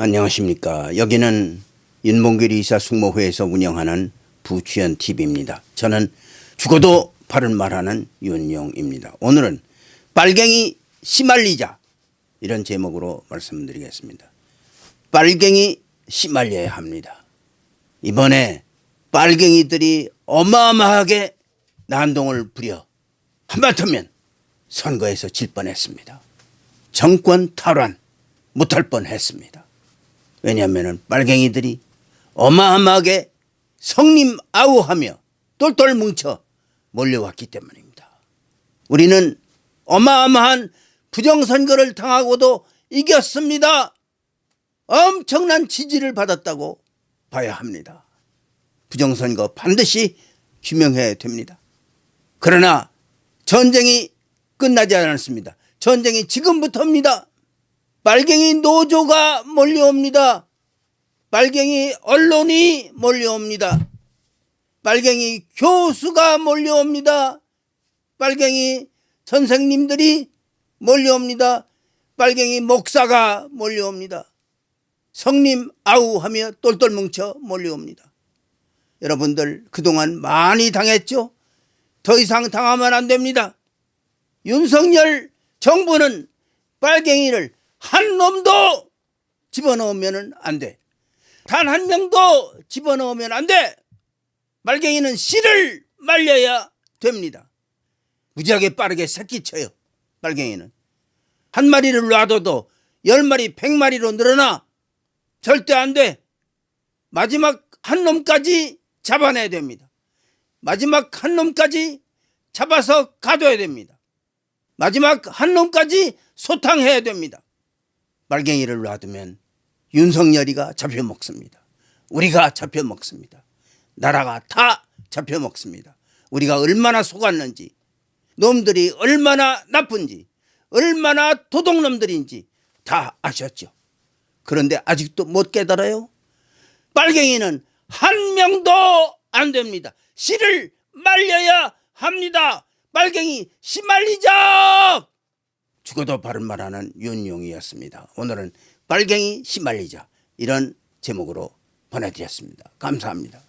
안녕하십니까. 여기는 윤봉길 이사 숙모회에서 운영하는 부취연 TV입니다. 저는 죽어도 바른 말하는 윤용입니다. 오늘은 빨갱이 시말리자 이런 제목으로 말씀드리겠습니다. 빨갱이 시말려야 합니다. 이번에 빨갱이들이 어마어마하게 난동을 부려 한바탕면 선거에서 질 뻔했습니다. 정권 탈환 못할 뻔했습니다. 왜냐하면 빨갱이들이 어마어마하게 성님 아우하며 똘똘 뭉쳐 몰려왔기 때문입니다. 우리는 어마어마한 부정선거를 당하고도 이겼습니다. 엄청난 지지를 받았다고 봐야 합니다. 부정선거 반드시 규명해야 됩니다. 그러나 전쟁이 끝나지 않았습니다. 전쟁이 지금부터입니다. 빨갱이 노조가 몰려옵니다. 빨갱이 언론이 몰려옵니다. 빨갱이 교수가 몰려옵니다. 빨갱이 선생님들이 몰려옵니다. 빨갱이 목사가 몰려옵니다. 성님 아우 하며 똘똘 뭉쳐 몰려옵니다. 여러분들 그동안 많이 당했죠? 더 이상 당하면 안 됩니다. 윤석열 정부는 빨갱이를 한 놈도 집어넣으면 안 돼. 단 한 명도 집어넣으면 안 돼. 빨갱이는 씨를 말려야 됩니다. 무지하게 빠르게 새끼쳐요. 빨갱이는. 한 마리를 놔둬도 열 마리, 백 마리로 늘어나. 절대 안 돼. 마지막 한 놈까지 잡아내야 됩니다. 마지막 한 놈까지 잡아서 가둬야 됩니다. 마지막 한 놈까지 소탕해야 됩니다. 말갱이를 놔두면 윤석열이가 잡혀 먹습니다. 우리가 잡혀 먹습니다. 나라가 다 잡혀 먹습니다. 우리가 얼마나 속았는지, 놈들이 얼마나 나쁜지, 얼마나 도둑놈들인지 다 아셨죠. 그런데 아직도 못 깨달아요? 빨갱이는 한 명도 안 됩니다. 씨를 말려야 합니다. 빨갱이 씨 말리자! 죽어도 바른 말하는 윤용이었습니다. 오늘은 빨갱이 씨 말리자 이런 제목으로 보내드렸습니다. 감사합니다.